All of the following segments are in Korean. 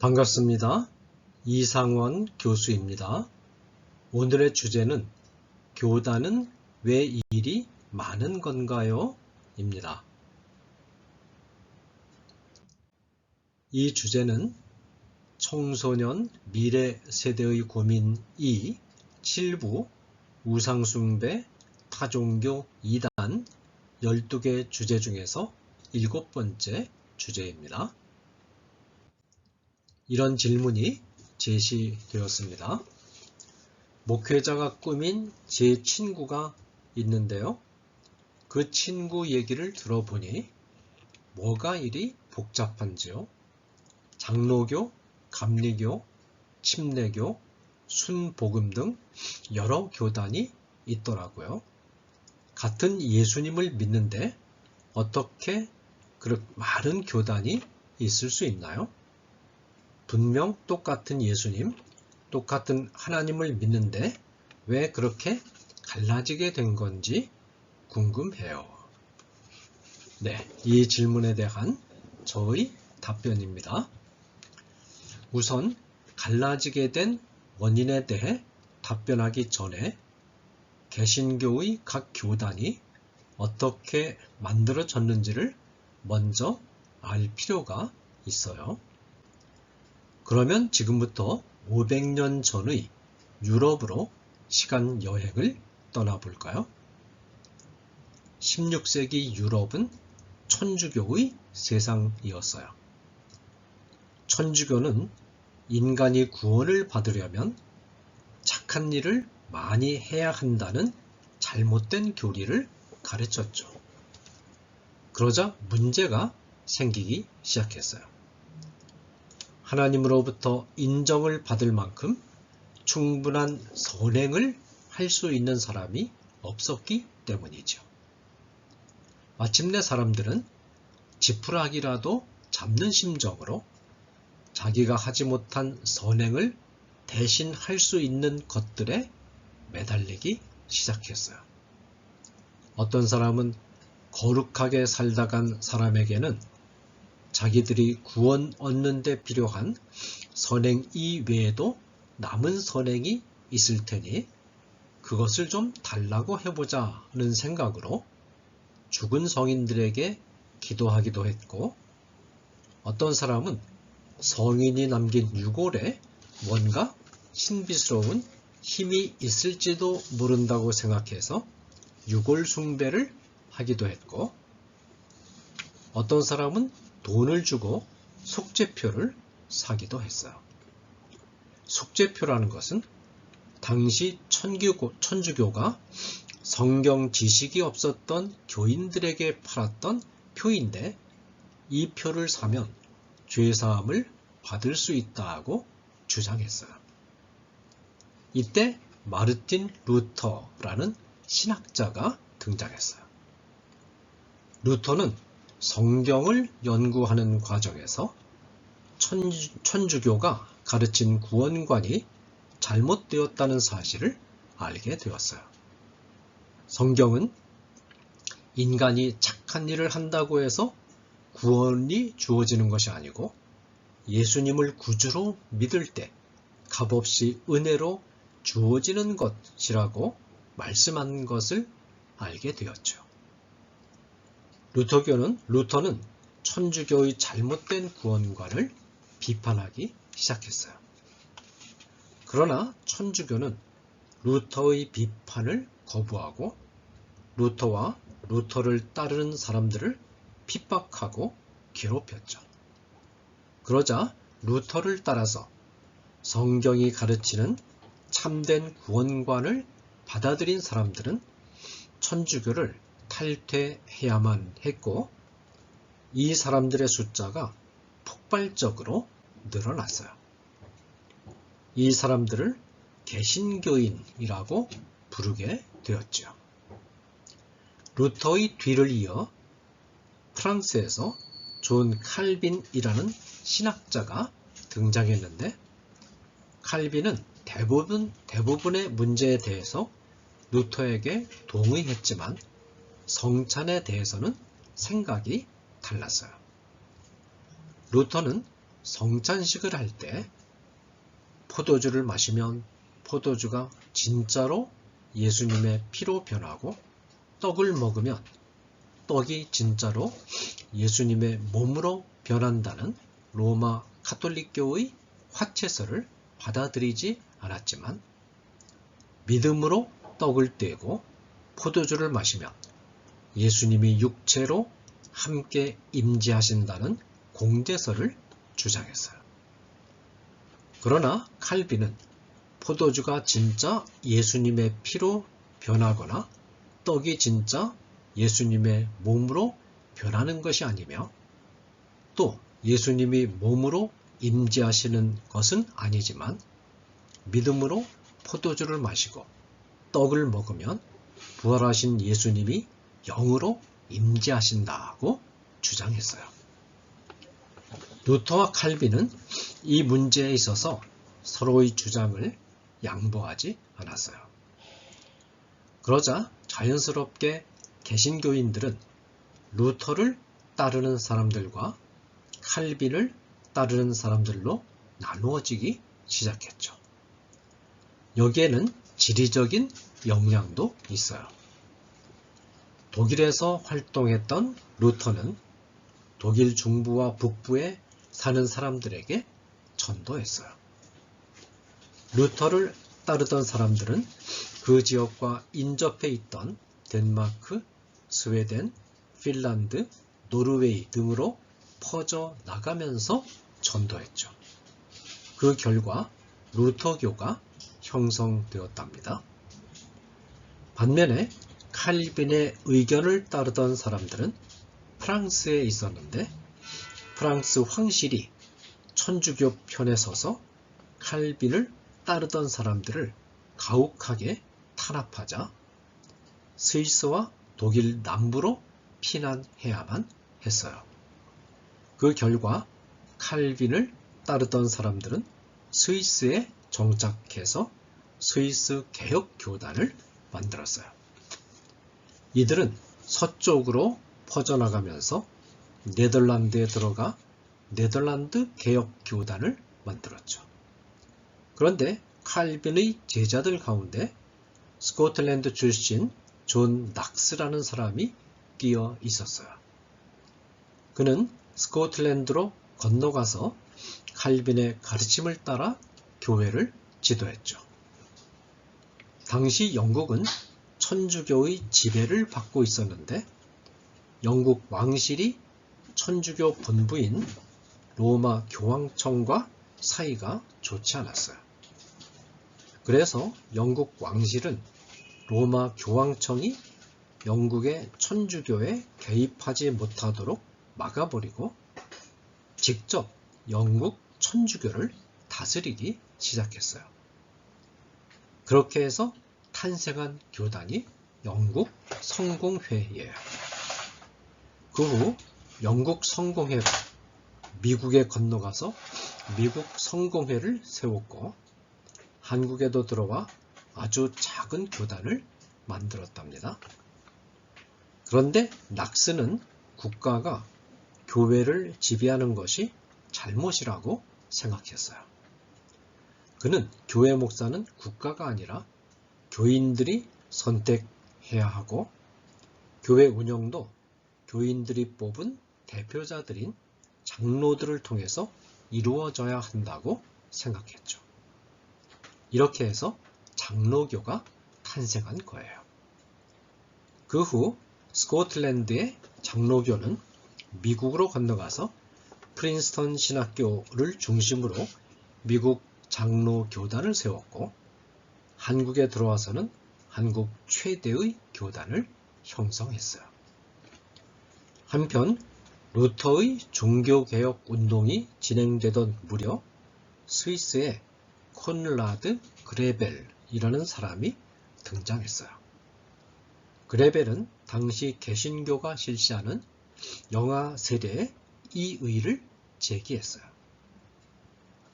반갑습니다. 이상원 교수입니다. 오늘의 주제는 교단은 왜 일이 많은 건가요? 입니다. 이 주제는 청소년 미래 세대의 고민 2 7부 우상숭배 타종교 2단 12개 주제 중에서 일곱 번째 주제입니다. 이런 질문이 제시되었습니다. 목회자가 꾸민 제 친구가 있는데요. 그 친구 얘기를 들어보니 뭐가 이리 복잡한지요? 장로교, 감리교, 침례교, 순복음 등 여러 교단이 있더라고요. 같은 예수님을 믿는데 어떻게 그렇게 많은 교단이 있을 수 있나요? 분명 똑같은 예수님, 똑같은 하나님을 믿는데 왜 그렇게 갈라지게 된 건지 궁금해요. 네, 이 질문에 대한 저의 답변입니다. 우선 갈라지게 된 원인에 대해 답변하기 전에 개신교의 각 교단이 어떻게 만들어졌는지를 먼저 알 필요가 있어요. 그러면 지금부터 500년 전의 유럽으로 시간 여행을 떠나볼까요? 16세기 유럽은 천주교의 세상이었어요. 천주교는 인간이 구원을 받으려면 착한 일을 많이 해야 한다는 잘못된 교리를 가르쳤죠. 그러자 문제가 생기기 시작했어요. 하나님으로부터 인정을 받을 만큼 충분한 선행을 할 수 있는 사람이 없었기 때문이죠. 마침내 사람들은 지푸라기라도 잡는 심정으로 자기가 하지 못한 선행을 대신 할 수 있는 것들에 매달리기 시작했어요. 어떤 사람은 거룩하게 살다 간 사람에게는 자기들이 구원 얻는 데 필요한 선행 이외에도 남은 선행이 있을 테니 그것을 좀 달라고 해보자는 생각으로 죽은 성인들에게 기도하기도 했고 어떤 사람은 성인이 남긴 유골에 뭔가 신비스러운 힘이 있을지도 모른다고 생각해서 유골 숭배를 하기도 했고 어떤 사람은 돈을 주고 속죄표를 사기도 했어요. 속죄표라는 것은 당시 천주교, 천주교가 성경 지식이 없었던 교인들에게 팔았던 표인데 이 표를 사면 죄사함을 받을 수 있다고 주장했어요. 이때 마르틴 루터라는 신학자가 등장했어요. 루터는 성경을 연구하는 과정에서 천주, 교가 가르친 구원관이 잘못되었다는 사실을 알게 되었어요. 성경은 인간이 착한 일을 한다고 해서 구원이 주어지는 것이 아니고 예수님을 구주로 믿을 때 값없이 은혜로 주어지는 것이라고 말씀한 것을 알게 되었죠. 루터교는 루터는 천주교의 잘못된 구원관을 비판하기 시작했어요. 그러나 천주교는 루터의 비판을 거부하고 루터와 루터를 따르는 사람들을 핍박하고 괴롭혔죠. 그러자 루터를 따라서 성경이 가르치는 참된 구원관을 받아들인 사람들은 천주교를 탈퇴해야만 했고 이 사람들의 숫자가 폭발적으로 늘어났어요. 이 사람들을 개신교인이라고 부르게 되었죠. 루터의 뒤를 이어 프랑스에서 존 칼빈이라는 신학자가 등장했는데 칼빈은 대부분, 대부분의 문제에 대해서 루터에게 동의했지만 성찬에 대해서는 생각이 달랐어요. 루터는 성찬식을 할 때 포도주를 마시면 포도주가 진짜로 예수님의 피로 변하고 떡을 먹으면 떡이 진짜로 예수님의 몸으로 변한다는 로마 카톨릭교의 화채설을 받아들이지 않았지만 믿음으로 떡을 떼고 포도주를 마시면 예수님이 육체로 함께 임재하신다는 공제설을 주장했어요. 그러나 칼빈은 포도주가 진짜 예수님의 피로 변하거나 떡이 진짜 예수님의 몸으로 변하는 것이 아니며 또 예수님이 몸으로 임재하시는 것은 아니지만 믿음으로 포도주를 마시고 떡을 먹으면 부활하신 예수님이 영으로 임재하신다고 주장했어요. 루터와 칼빈은 이 문제에 있어서 서로의 주장을 양보하지 않았어요. 그러자 자연스럽게 개신교인들은 루터를 따르는 사람들과 칼빈을 따르는 사람들로 나누어지기 시작했죠. 여기에는 지리적인 영향도 있어요. 독일에서 활동했던 루터는 독일 중부와 북부에 사는 사람들에게 전도했어요. 루터를 따르던 사람들은 그 지역과 인접해 있던 덴마크, 스웨덴, 핀란드, 노르웨이 등으로 퍼져 나가면서 전도했죠. 그 결과 루터교가 형성되었답니다. 반면에 칼빈의 의견을 따르던 사람들은 프랑스에 있었는데 프랑스 황실이 천주교 편에 서서 칼빈을 따르던 사람들을 가혹하게 탄압하자 스위스와 독일 남부로 피난해야만 했어요. 그 결과 칼빈을 따르던 사람들은 스위스에 정착해서 스위스 개혁 교단을 만들었어요. 이들은 서쪽으로 퍼져나가면서 네덜란드에 들어가 네덜란드 개혁 교단을 만들었죠. 그런데 칼빈의 제자들 가운데 스코틀랜드 출신 존 낙스라는 사람이 끼어 있었어요. 그는 스코틀랜드로 건너가서 칼빈의 가르침을 따라 교회를 지도했죠. 당시 영국은 천주교의 지배를 받고 있었는데 영국 왕실이 천주교 본부인 로마 교황청과 사이가 좋지 않았어요. 그래서 영국 왕실은 로마 교황청이 영국의 천주교에 개입하지 못하도록 막아버리고 직접 영국 천주교를 다스리기 시작했어요. 그렇게 해서 탄생한 교단이 영국 성공회예요. 그 후 영국 성공회가 미국에 건너가서 미국 성공회를 세웠고 한국에도 들어와 아주 작은 교단을 만들었답니다. 그런데 낙스는 국가가 교회를 지배하는 것이 잘못이라고 생각했어요. 그는 교회 목사는 국가가 아니라 교인들이 선택해야 하고 교회 운영도 교인들이 뽑은 대표자들인 장로들을 통해서 이루어져야 한다고 생각했죠. 이렇게 해서 장로교가 탄생한 거예요. 그 후 스코틀랜드의 장로교는 미국으로 건너가서 프린스턴 신학교를 중심으로 미국 장로교단을 세웠고 한국에 들어와서는 한국 최대의 교단을 형성했어요. 한편 루터의 종교개혁 운동이 진행되던 무렵 스위스에 콘라드 그레벨이라는 사람이 등장했어요. 그레벨은 당시 개신교가 실시하는 영아 세대의 이의를 제기했어요.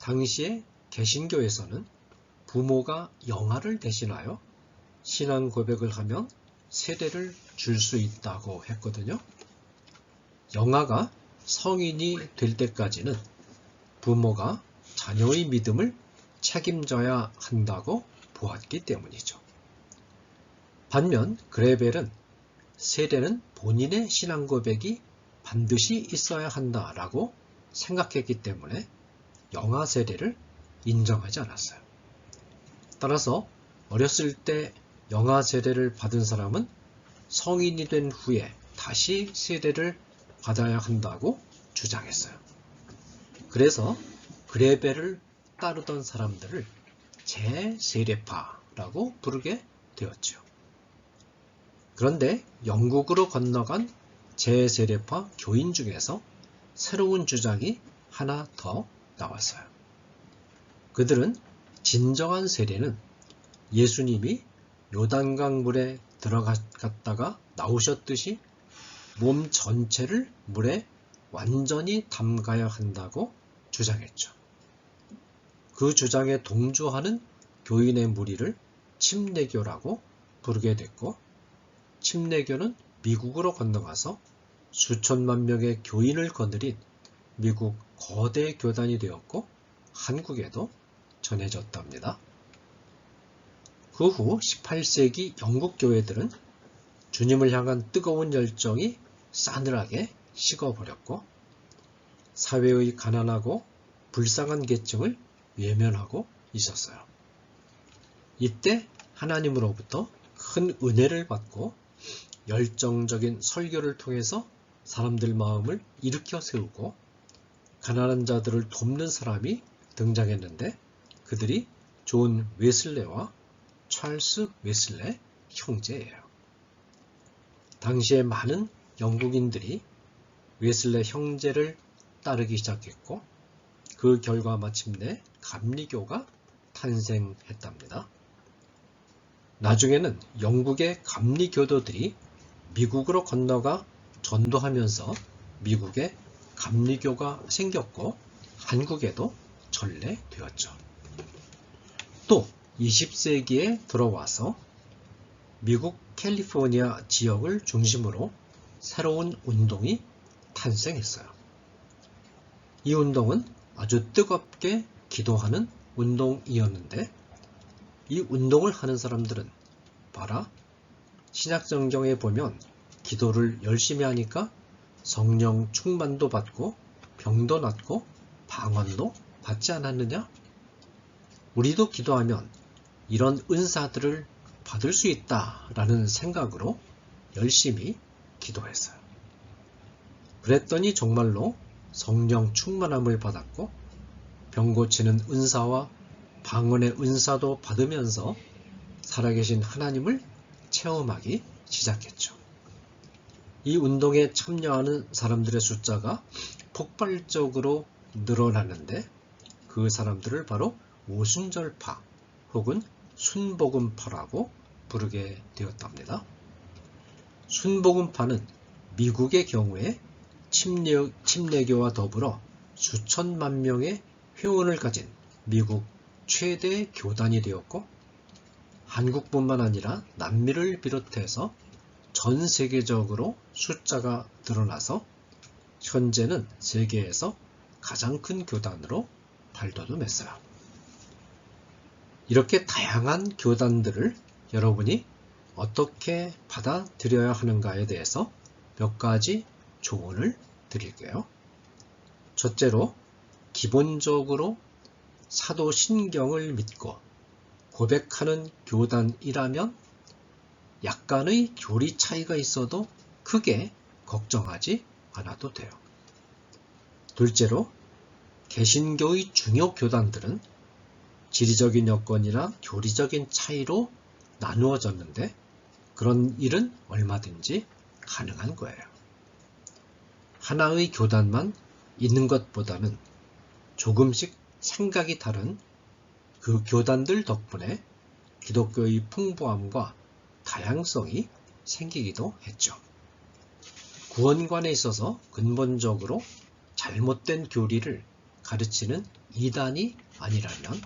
당시에 개신교에서는 부모가 영아를 대신하여 신앙 고백을 하면 세대를 줄 수 있다고 했거든요. 영아가 성인이 될 때까지는 부모가 자녀의 믿음을 책임져야 한다고 보았기 때문이죠. 반면 그레벨은 세례는 본인의 신앙 고백이 반드시 있어야 한다라고 생각했기 때문에 영아 세례를 인정하지 않았어요. 따라서 어렸을 때 영아 세례를 받은 사람은 성인이 된 후에 다시 세례를 받아야 한다고 주장했어요. 그래서 그레벨을 따르던 사람들을 제세례파라고 부르게 되었죠. 그런데 영국으로 건너간 제세례파 교인 중에서 새로운 주장이 하나 더 나왔어요. 그들은 진정한 세례는 예수님이 요단강 물에 들어갔다가 나오셨듯이 몸 전체를 물에 완전히 담가야 한다고 주장했죠. 그 주장에 동조하는 교인의 무리를 침례교라고 부르게 됐고 침례교는 미국으로 건너가서 수천만 명의 교인을 거느린 미국 거대 교단이 되었고 한국에도 전해졌답니다. 그 후 18세기 영국 교회들은 주님을 향한 뜨거운 열정이 싸늘하게 식어버렸고 사회의 가난하고 불쌍한 계층을 외면하고 있었어요. 이때 하나님으로부터 큰 은혜를 받고 열정적인 설교를 통해서 사람들 마음을 일으켜 세우고 가난한 자들을 돕는 사람이 등장했는데 그들이 존 웨슬레와 찰스 웨슬레 형제예요. 당시에 많은 영국인들이 웨슬레 형제를 따르기 시작했고 그 결과 마침내 감리교가 탄생했답니다. 나중에는 영국의 감리교도들이 미국으로 건너가 전도하면서 미국에 감리교가 생겼고 한국에도 전래되었죠. 또 20세기에 들어와서 미국 캘리포니아 지역을 중심으로 새로운 운동이 탄생했어요. 이 운동은 아주 뜨겁게 기도하는 운동이었는데 이 운동을 하는 사람들은 봐라 신약 성경에 보면 기도를 열심히 하니까 성령 충만도 받고 병도 낫고 방언도 받지 않았느냐? 우리도 기도하면 이런 은사들을 받을 수 있다라는 생각으로 열심히 기도했어요. 그랬더니 정말로 성령 충만함을 받았고 병 고치는 은사와 방언의 은사도 받으면서 살아계신 하나님을 체험하기 시작했죠. 이 운동에 참여하는 사람들의 숫자가 폭발적으로 늘어나는데 그 사람들을 바로 오순절파 혹은 순복음파라고 부르게 되었답니다. 순복음파는 미국의 경우에 침례, 침례교와 더불어 수천만 명의 회원을 가진 미국 최대 교단이 되었고 한국뿐만 아니라 남미를 비롯해서 전 세계적으로 숫자가 드러나서 현재는 세계에서 가장 큰 교단으로 발돋움했어요. 이렇게 다양한 교단들을 여러분이 어떻게 받아들여야 하는가에 대해서 몇 가지 조언을 드릴게요. 첫째로 기본적으로 사도 신경을 믿고 고백하는 교단이라면 약간의 교리 차이가 있어도 크게 걱정하지 않아도 돼요. 둘째로 개신교의 중요 교단들은 지리적인 여건이나 교리적인 차이로 나누어졌는데 그런 일은 얼마든지 가능한 거예요. 하나의 교단만 있는 것보다는 조금씩 생각이 다른 그 교단들 덕분에 기독교의 풍부함과 다양성이 생기기도 했죠. 구원관에 있어서 근본적으로 잘못된 교리를 가르치는 이단이 아니라면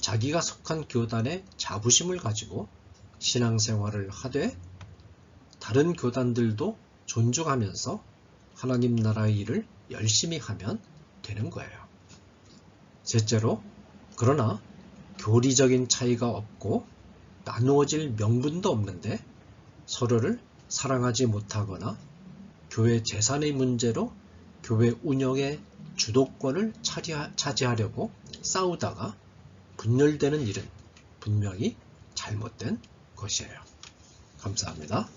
자기가 속한 교단의 자부심을 가지고 신앙생활을 하되 다른 교단들도 존중하면서 하나님 나라의 일을 열심히 하면 되는 거예요. 셋째로, 그러나 교리적인 차이가 없고 나누어질 명분도 없는데 서로를 사랑하지 못하거나 교회 재산의 문제로 교회 운영의 주도권을 차지하려고 싸우다가 분열되는 일은 분명히 잘못된 것이에요. 감사합니다.